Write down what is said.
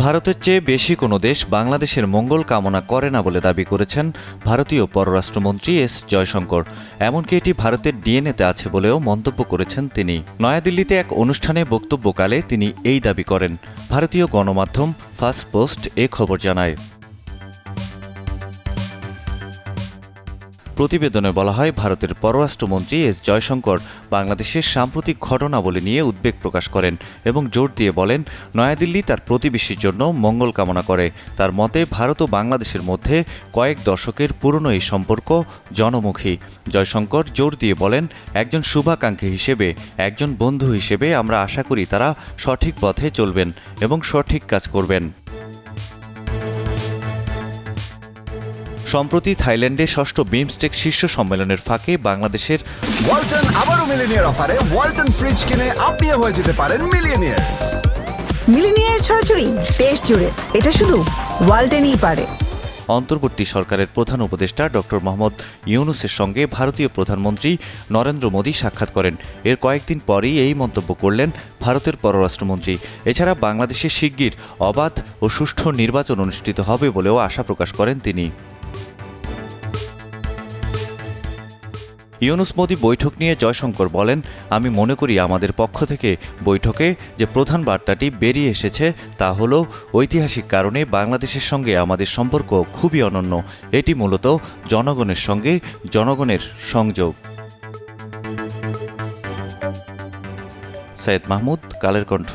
ভারতের চেয়ে বেশি কোনো দেশ বাংলাদেশের মঙ্গল কামনা করে না বলে দাবি করেছেন ভারতীয় পররাষ্ট্রমন্ত্রী এস জয়শঙ্কর। এমনকি এটি ভারতের ডিএনএতে আছে বলেও মন্তব্য করেছেন তিনি। নয়াদিল্লিতে এক অনুষ্ঠানে বক্তব্যকালে তিনি এই দাবি করেন। ভারতীয় গণমাধ্যম ফার্স্ট পোস্ট এ খবর জানায়। প্রতিবেদনে বলা হয়, ভারতের পররাষ্ট্রমন্ত্রী এস. জয়শঙ্কর বাংলাদেশের সাম্প্রতিক ঘটনাবলী নিয়ে উদ্বেগ প্রকাশ করেন এবং জোর দিয়ে বলেন, নয়াদিল্লি তার প্রতিবেশীর জন্য মঙ্গল কামনা করে। তার মতে, ভারত ও বাংলাদেশের মধ্যে কয়েক দশকের পুরনো এই সম্পর্ক জনমুখী। জয়শঙ্কর জোর দিয়ে বলেন, একজন শুভাকাঙ্ক্ষী হিসেবে, একজন বন্ধু হিসেবে আমরা আশা করি তারা সঠিক পথে চলবেন এবং সঠিক কাজ করবেন। সম্প্রতি থাইল্যান্ডে ষষ্ঠ বিমস্টেক শীর্ষ সম্মেলনের ফাঁকে বাংলাদেশের ওয়ালটন আবারও মিলিনিয়ার অফারে ওয়ালটন ফ্রিজ কিনে আপনিও হয়ে যেতে পারেন মিলিয়নিয়ার মিলিনিয়ার ছড়াছড়ি দেশ জুড়ে। এটা শুধু ওয়ালটেনই পারে। অন্তর্বর্তী সরকারের প্রধান উপদেষ্টা ডক্টর মোহাম্মদ ইউনুসের সঙ্গে ভারতীয় প্রধানমন্ত্রী নরেন্দ্র মোদী সাক্ষাৎ করেন। এর কয়েকদিন পরেই এই মন্তব্য করলেন ভারতের পররাষ্ট্রমন্ত্রী। এছাড়া বাংলাদেশে শিগগির অবাধ ও সুষ্ঠু নির্বাচন অনুষ্ঠিত হবে বলেও আশা প্রকাশ করেন তিনি। ইউনুস মোদী বৈঠক নিয়ে জয়শঙ্কর বলেন, আমি মনে করি আমাদের পক্ষ থেকে বৈঠকে যে প্রধান বার্তাটি বেরিয়ে এসেছে তা হল, ঐতিহাসিক কারণে বাংলাদেশের সঙ্গে আমাদের সম্পর্ক খুবই অনন্য। এটি মূলত জনগণের সঙ্গে জনগণের সংযোগ। সৈয়দ মাহমুদ, কালের কণ্ঠ।